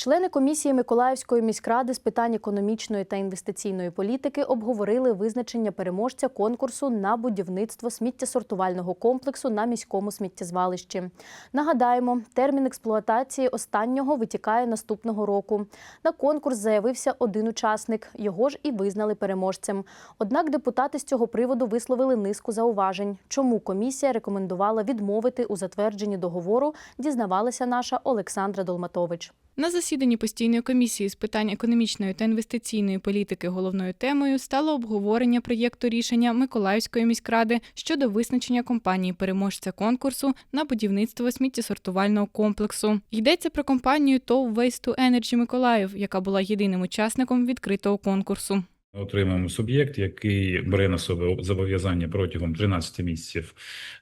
Члени комісії Миколаївської міськради з питань економічної та інвестиційної політики обговорили визначення переможця конкурсу на будівництво сміттєсортувального комплексу на міському сміттєзвалищі. Нагадаємо, термін експлуатації останнього витікає наступного року. На конкурс заявився один учасник. Його ж і визнали переможцем. Однак депутати з цього приводу висловили низку зауважень. Чому комісія рекомендувала відмовити у затвердженні договору, дізнавалася наша Олександра Долматович. На засіданні постійної комісії з питань економічної та інвестиційної політики головною темою стало обговорення проєкту рішення Миколаївської міськради щодо визначення компанії переможця конкурсу на будівництво сміттєсортувального комплексу. Йдеться про компанію ТОВ Waste to Energy Миколаїв, яка була єдиним учасником відкритого конкурсу. Отримаємо суб'єкт, який бере на себе зобов'язання протягом 13 місяців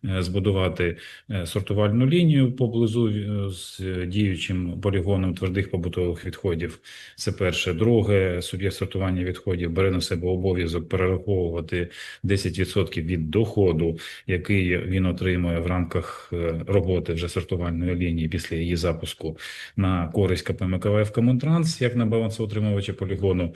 е, збудувати е, сортувальну лінію поблизу е, з діючим полігоном твердих побутових відходів. Це перше. Друге, суб'єкт сортування відходів бере на себе обов'язок перераховувати 10% від доходу, який він отримує в рамках роботи вже сортувальної лінії після її запуску на користь КП Миколаїв Комунтранс, як на балансоутримувача полігону.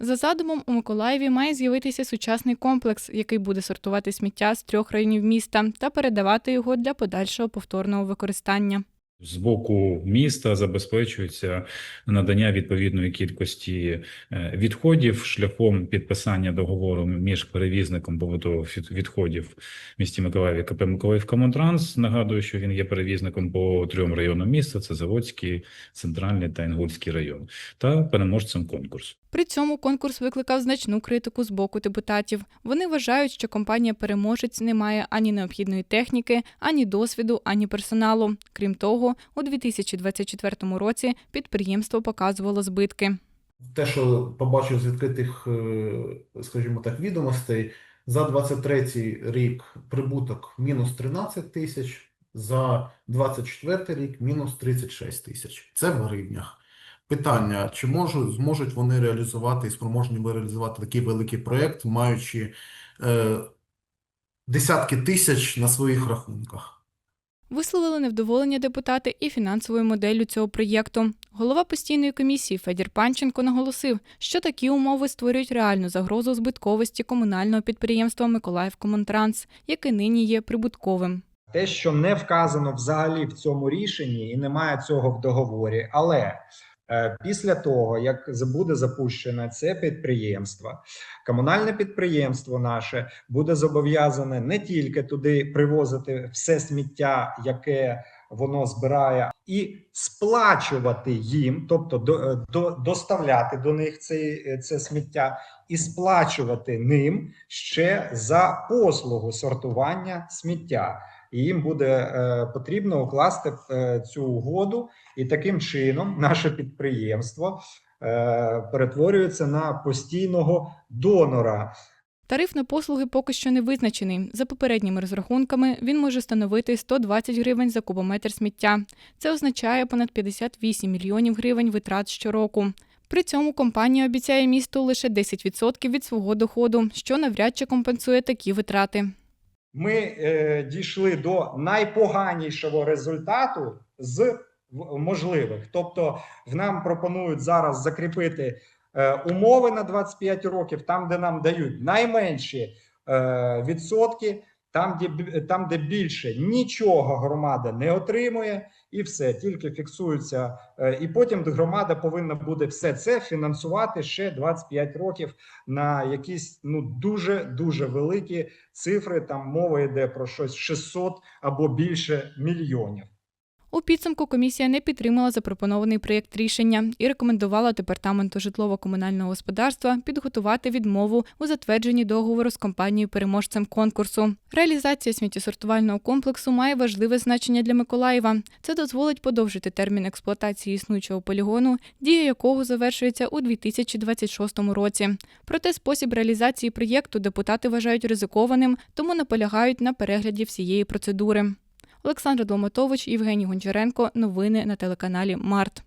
За задумом, у Миколаєві має з'явитися сучасний комплекс, який буде сортувати сміття з трьох районів міста та передавати його для подальшого повторного використання. З боку міста забезпечується надання відповідної кількості е, відходів шляхом підписання договору між перевізником побутових від- відходів в місті Миколаєві КП Миколаїв Комунтранс. Нагадую, що він є перевізником по трьом районам міста: це Заводський, Центральний та Інгульський район, та переможцем конкурсу. При цьому конкурс викликав значну критику з боку депутатів. Вони вважають, що компанія-переможець не має ані необхідної техніки, ані досвіду, ані персоналу. Крім того, у 2024 році підприємство показувало збитки. те, що побачив з відкритих, е, скажімо так, відомостей, за 23 рік прибуток мінус 13 тисяч, за 24 рік мінус 36 тисяч. Це в гривнях. Питання, чи можуть, зможуть вони реалізувати і спроможні реалізувати такий великий проєкт, маючи е, десятки тисяч на своїх рахунках? Висловили невдоволення депутати і фінансовою моделлю цього проєкту. Голова постійної комісії Федір Панченко наголосив, що такі умови створюють реальну загрозу збитковості комунального підприємства Миколаїв Комунтранс, яке нині є прибутковим. те, що не вказано взагалі в цьому рішенні, і немає цього в договорі. Але після того, як буде запущено це підприємство, комунальне підприємство наше буде зобов'язане не тільки туди привозити все сміття, яке воно збирає, і сплачувати їм, тобто до, е, до, доставляти до них цей, е, це сміття, і сплачувати ним ще за послугу сортування сміття і їм буде е, потрібно укласти е, цю угоду, і таким чином наше підприємство е, перетворюється на постійного донора. Тариф на послуги поки що не визначений. За попередніми розрахунками він може становити 120 гривень за кубометр сміття. Це означає понад 58 мільйонів гривень витрат щороку. При цьому компанія обіцяє місту лише 10% від свого доходу, що навряд чи компенсує такі витрати. Ми е, дійшли до найпоганішого результату з можливих. Тобто, в нам пропонують зараз закріпити е, умови на 25 років, там, де нам дають найменші е, відсотки, там, де, там, де більше нічого громада не отримує, і все тільки фіксується. Е, і потім громада повинна буде все це фінансувати ще 25 років на якісь ну дуже дуже великі цифри. Там мова йде про щось 600 або більше мільйонів. Підсумку комісія не підтримала запропонований проєкт рішення і рекомендувала департаменту житлово-комунального господарства підготувати відмову у затвердженні договору з компанією переможцем конкурсу. Реалізація сміттєсортувального комплексу має важливе значення для Миколаєва. Це дозволить подовжити термін експлуатації існуючого полігону, дія якого завершується у 2026 році. Проте спосіб реалізації проєкту депутати вважають ризикованим, тому наполягають на перегляді всієї процедури. Олександр Домотович, Євгеній Гончаренко. Новини на телеканалі Март.